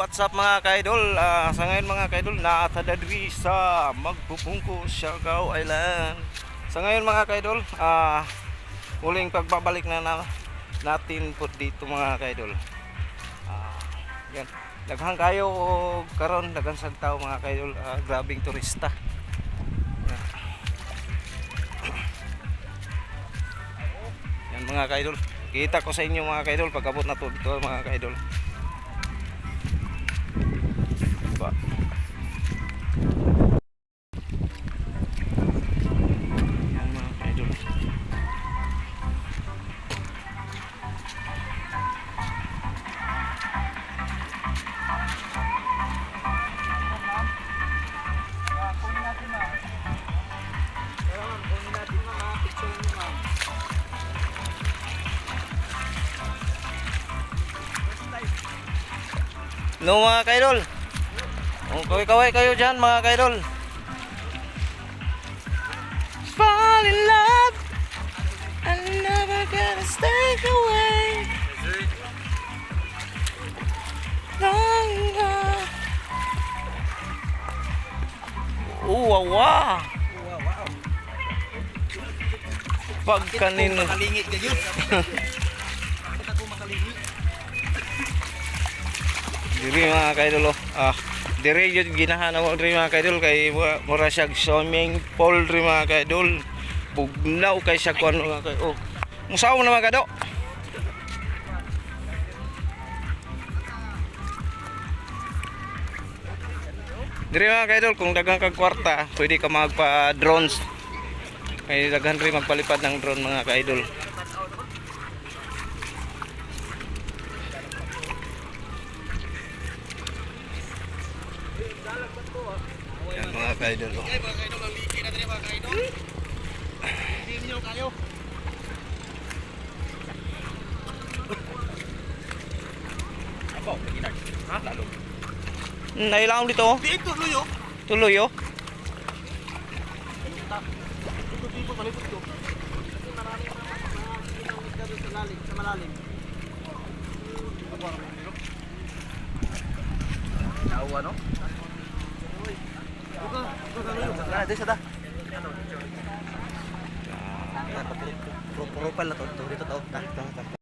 what's up mga kaidol? Ah, sa ngayon mga kaidol, naatadadri sa Magpupungko, Siargao Island. Sa ngayon mga kaidol, ah, muling pagbabalik na, na natin po dito mga kaidol. Ah, yan. Daghang kayo o karon daghang sa tao mga kaidol, ah, grabing turista. Yan. Yan mga kaidol. Kita ko sa inyo mga kaidol pagkabot na to dito mga kaidol. Ba. Yan mga kaidol. No. Oh, kaway-kaway kayo dyan mga kaidol. Fall in love. I'm never gonna stay away. Longer. Oh, wow, wow. Pag kanino. Makalingit kayo. Diri mga kaidol oh. Ah, diri yun ginahanap mo diri mga kaidol kay mura siya swimming pool diri mga kaidol. Bugnaw kay siya kuan mga kaidol. Oh. Musaw na mga kado. Diri mga kaidol kung dagang kag kwarta, pwede ka magpa drones. Kay daghan rin magpalipad ng drone mga kaidol. Mga kaidol oh. Ay, mga kaidol, ang liki natin mga kaidol. Hindi nyo kayo. Apo, kaginag. Ha? Lalo. Nailang dito oh. Dito, luyo. Tuloy oh. Dito, dito, palipot ko. Marami na mga sa lalim, sa malalim. Nawa, no? Buka, buka, luyo. Sana, dito sa Profile na to, dito to.